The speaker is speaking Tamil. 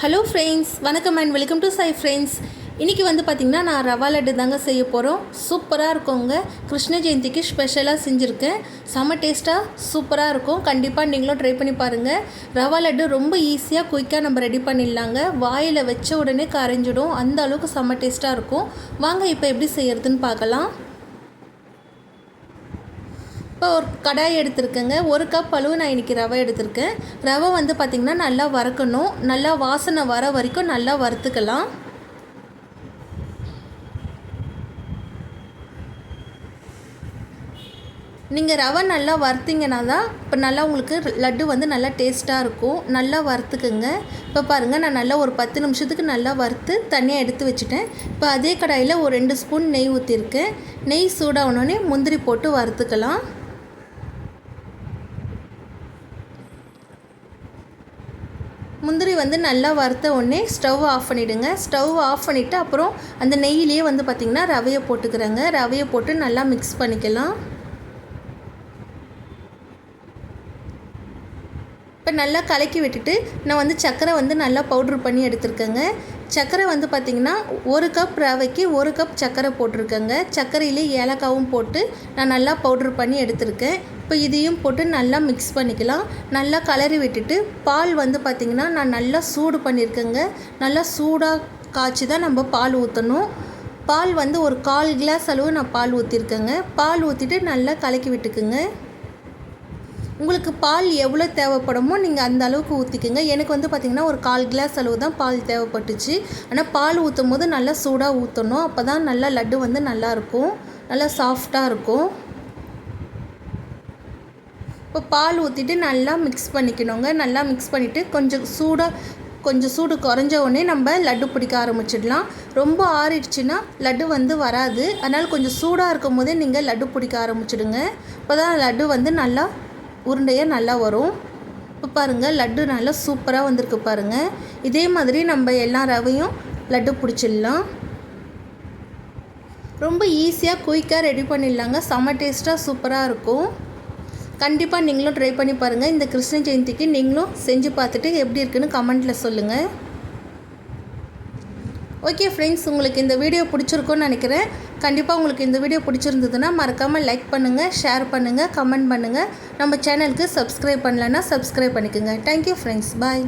ஹலோ ஃப்ரெண்ட்ஸ் வணக்கம் அண்ட் வெல்கம் டு சை ஃப்ரெண்ட்ஸ் இன்றைக்கி வந்து பார்த்திங்கன்னா நான் ரவா லட்டு தாங்க செய்ய போகிறோம் சூப்பராக இருக்குங்க. கிருஷ்ண ஜெயந்திக்கு ஸ்பெஷலாக செஞ்சுருக்கேன். செம்ம டேஸ்ட்டாக சூப்பராக இருக்கும். கண்டிப்பாக நீங்களும் ட்ரை பண்ணி பாருங்கள் ரவா லட்டு ரொம்ப ஈஸியாக குயிக்காக நம்ம ரெடி பண்ணிடலாங்க. வாயில் வச்ச உடனே கரைஞ்சிடும். அந்த அளவுக்கு செம்ம டேஸ்ட்டாக இருக்கும். வாங்க இப்போ எப்படி செய்யறதுன்னு பார்க்கலாம். ஒரு கடாய் எடுத்திருக்கேங்க. ஒரு கப் அளவு நான் இன்றைக்கி ரவை எடுத்திருக்கேன். ரவை வந்து பார்த்திங்கன்னா நல்லா வறுக்கணும். நல்லா வாசனை வர வரைக்கும் நல்லா வறுத்துக்கலாம். நீங்கள் ரவை நல்லா வறுத்தீங்கன்னா தான் இப்போ நல்லா உங்களுக்கு லட்டு வந்து நல்லா டேஸ்ட்டாக இருக்கும். நல்லா வறுத்துக்குங்க. இப்போ பாருங்கள் நான் நல்லா ஒரு பத்து நிமிஷத்துக்கு நல்லா வறுத்து தனியாக எடுத்து வச்சுட்டேன். இப்போ அதே கடாயில் ஒரு ரெண்டு ஸ்பூன் நெய் ஊற்றிருக்கேன் நெய் சூடாகணுன்னே முந்திரி போட்டு வறுத்துக்கலாம். முந்திரி வந்து நல்லா வறுத்த உடனே ஸ்டவ் ஆஃப் பண்ணிவிடுங்க ஸ்டவ் ஆஃப் பண்ணிவிட்டு அப்புறம் அந்த நெய்யிலேயே வந்து பார்த்திங்கன்னா ரவையை போட்டுக்கிறேங்க. ரவையை போட்டு நல்லா மிக்ஸ் பண்ணிக்கலாம். இப்போ நல்லா கலக்கி விட்டுட்டு நான் வந்து சர்க்கரை வந்து நல்லா பவுட்ரு பண்ணி எடுத்துருக்கேங்க. சர்க்கரை வந்து பார்த்திங்கன்னா ஒரு கப் ரவைக்கு ஒரு கப் சர்க்கரை போட்டிருக்கேங்க. சர்க்கரையிலே ஏலக்காவும் போட்டு நான் நல்லா பவுட்ரு பண்ணி எடுத்திருக்கேன். இப்போ இதையும் போட்டு நல்லா மிக்ஸ் பண்ணிக்கலாம். நல்லா கலரி விட்டுட்டு பால் வந்து பார்த்திங்கன்னா நான் நல்லா சூடு பண்ணியிருக்கேங்க நல்லா சூடாக காய்ச்சி தான் நம்ம பால் ஊற்றணும் பால் வந்து ஒரு கால் கிளாஸ் அளவு நான் பால் ஊற்றிருக்கேங்க பால் ஊற்றிட்டு நல்லா கலக்கி விட்டுக்குங்க. உங்களுக்கு பால் எவ்வளோ தேவைப்படுமோ நீங்கள் அந்த அளவுக்கு ஊற்றிக்கோங்க. எனக்கு வந்து பார்த்திங்கன்னா ஒரு கால் கிளாஸ் அளவு தான் பால் தேவைப்பட்டுச்சு. ஆனால் பால் ஊற்றும் போது நல்லா சூடாக ஊற்றணும் அப்போ தான் நல்லா லட்டு வந்து நல்லாயிருக்கும் நல்லா சாஃப்டாக இருக்கும். இப்போ பால் ஊற்றிட்டு நல்லா மிக்ஸ் பண்ணிக்கணுங்க. நல்லா மிக்ஸ் பண்ணிவிட்டு கொஞ்சம் சூடாக கொஞ்சம் சூடு குறைஞ்ச உடனே நம்ம லட்டு பிடிக்க ஆரம்பிச்சிடலாம். ரொம்ப ஆறிடுச்சுன்னா லட்டு வந்து வராது. அதனால் கொஞ்சம் சூடாக இருக்கும் போதே நீங்கள் லட்டு பிடிக்க ஆரம்பிச்சிடுங்க. இப்போ தான் லட்டு வந்து நல்லா உருண்டையாக நல்லா வரும். இப்போ பாருங்கள் லட்டு நல்லா சூப்பராக வந்திருக்கு பாருங்கள் இதே மாதிரி நம்ம எல்லா ரவையும் லட்டு பிடிச்சிடலாம். ரொம்ப ஈஸியாக குயிக்காக ரெடி பண்ணிடலாங்க. செம்ம டேஸ்ட்டாக சூப்பராக இருக்கும். கண்டிப்பாக நீங்களும் ட்ரை பண்ணி பாருங்கள் இந்த கிருஷ்ண ஜெயந்திக்கு நீங்களும் செஞ்சு பார்த்துட்டு எப்படி இருக்குன்னு கமெண்ட்டில் சொல்லுங்கள் ஓகே ஃப்ரெண்ட்ஸ் உங்களுக்கு இந்த வீடியோ பிடிச்சிருக்குன்னு நினைக்கிறேன். கண்டிப்பாக உங்களுக்கு இந்த வீடியோ பிடிச்சிருந்ததுன்னா மறக்காமல் லைக் பண்ணுங்கள் ஷேர் பண்ணுங்கள் கமெண்ட் பண்ணுங்கள் நம்ம சேனலுக்கு சப்ஸ்கிரைப் பண்ணலன்னா சப்ஸ்கிரைப் பண்ணிக்கோங்க. Thank you friends bye